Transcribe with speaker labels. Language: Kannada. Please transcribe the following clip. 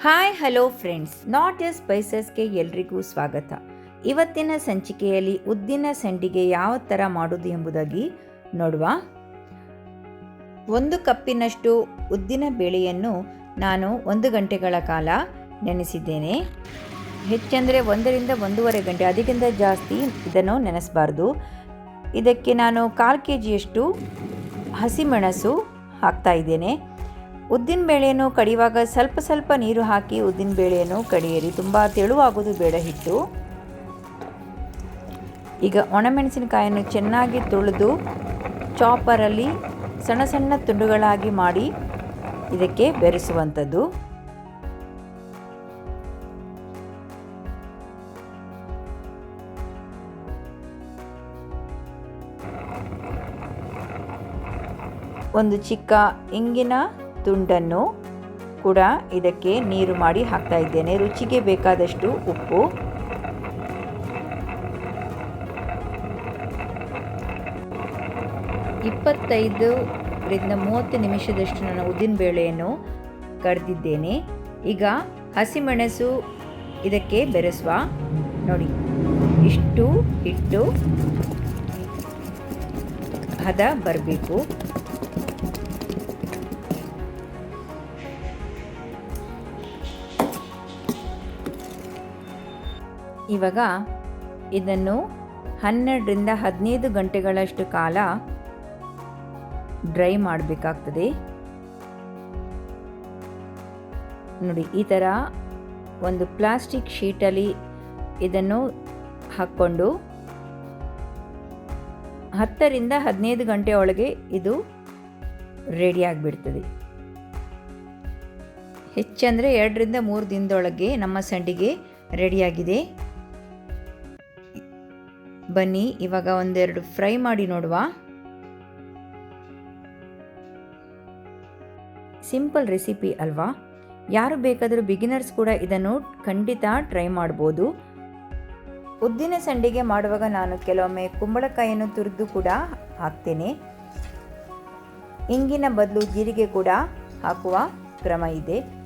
Speaker 1: ಹಾಯ್ ಹಲೋ ಫ್ರೆಂಡ್ಸ್ ನಾಟ್ ಎ ಸ್ಪೈಸಸ್ಗೆ ಎಲ್ರಿಗೂ ಸ್ವಾಗತ. ಇವತ್ತಿನ ಸಂಚಿಕೆಯಲ್ಲಿ ಉದ್ದಿನ ಸಂಡಿಗೆ ಯಾವ ಥರ ಮಾಡೋದು ಎಂಬುದಾಗಿ ನೋಡುವ. ಒಂದು ಕಪ್ಪಿನಷ್ಟು ಉದ್ದಿನ ಬೇಳೆಯನ್ನು ನಾನು ಒಂದು ಗಂಟೆಗಳ ಕಾಲ ನೆನೆಸಿದ್ದೇನೆ. ಹೆಚ್ಚೆಂದರೆ ಒಂದರಿಂದ ಒಂದೂವರೆ ಗಂಟೆ ಅದಕ್ಕಿಂತ ಜಾಸ್ತಿ ಇದನ್ನು ನೆನೆಸಬಾರ್ದು. ಇದಕ್ಕೆ ನಾನು ಕಾಲು ಕೆ ಜಿಯಷ್ಟು ಹಸಿಮೆಣಸು ಹಾಕ್ತಾ ಇದ್ದೇನೆ. ಉದ್ದಿನ ಬೇಳೆಯನ್ನು ಕಡಿಯುವಾಗ ಸ್ವಲ್ಪ ಸ್ವಲ್ಪ ನೀರು ಹಾಕಿ ಉದ್ದಿನ ಬೇಳೆಯನ್ನು ಕಡಿಯಿರಿ. ತುಂಬ ತೆಳುವಾಗೋದು ಬೇಡ ಹಿಟ್ಟು. ಈಗ ಒಣಮೆಣಸಿನಕಾಯನ್ನು ಚೆನ್ನಾಗಿ ತೊಳೆದು ಚಾಪರಲ್ಲಿ ಸಣ್ಣ ಸಣ್ಣ ತುಂಡುಗಳಾಗಿ ಮಾಡಿ ಇದಕ್ಕೆ ಬೆರೆಸುವಂಥದ್ದು. ಒಂದು ಚಿಕ್ಕ ಇಂಗಿನ ತುಂಡನ್ನು ಕೂಡ ಇದಕ್ಕೆ ನೀರು ಮಾಡಿ ಹಾಕ್ತಾ ಇದ್ದೇನೆ. ರುಚಿಗೆ ಬೇಕಾದಷ್ಟು ಉಪ್ಪು. ಇಪ್ಪತ್ತೈದರಿಂದ ಮೂವತ್ತು ನಿಮಿಷದಷ್ಟು ನಾನು ಉದ್ದಿನ ಬೇಳೆಯನ್ನು ಕಡ್ದಿದ್ದೇನೆ ಈಗ ಹಸಿಮೆಣಸು ಇದಕ್ಕೆ ಬೆರೆಸುವ. ನೋಡಿ, ಇಷ್ಟು ಹಿಟ್ಟು ಹದ ಬರಬೇಕು. ಇವಾಗ ಇದನ್ನು ಹನ್ನೆರಡರಿಂದ ಹದಿನೈದು ಗಂಟೆಗಳಷ್ಟು ಕಾಲ ಡ್ರೈ ಮಾಡಬೇಕಾಗ್ತದೆ. ನೋಡಿ, ಈ ಥರ ಒಂದು ಪ್ಲಾಸ್ಟಿಕ್ ಶೀಟಲ್ಲಿ ಇದನ್ನು ಹಾಕ್ಕೊಂಡು ಹತ್ತರಿಂದ ಹದಿನೈದು ಗಂಟೆ ಒಳಗೆ ಇದು ರೆಡಿ ಆಗಿಬಿಡ್ತದೆ. ಹೆಚ್ಚಂದರೆ ಎರಡರಿಂದ ಮೂರು ದಿನದೊಳಗೆ ನಮ್ಮ ಸಂಡಿಗೆ ರೆಡಿಯಾಗಿದೆ ಬನ್ನಿ, ಇವಾಗ ಒಂದೆರಡು ಫ್ರೈ ಮಾಡಿ ನೋಡುವ. ಸಿಂಪಲ್ ರೆಸಿಪಿ ಅಲ್ವಾ? ಯಾರು ಬೇಕಾದರೂ ಬಿಗಿನರ್ಸ್ ಕೂಡ ಇದನ್ನು ಖಂಡಿತ ಟ್ರೈ ಮಾಡ್ಬೋದು. ಉದ್ದಿನ ಸಂಡಿಗೆ ಮಾಡುವಾಗ ನಾನು ಕೆಲವೊಮ್ಮೆ ಕುಂಬಳಕಾಯಿಯನ್ನು ತುರಿದು ಕೂಡ ಹಾಕ್ತೇನೆ. ಇಂಗಿನ ಬದಲು ಜೀರಿಗೆ ಕೂಡ ಹಾಕುವ ಕ್ರಮ ಇದೆ.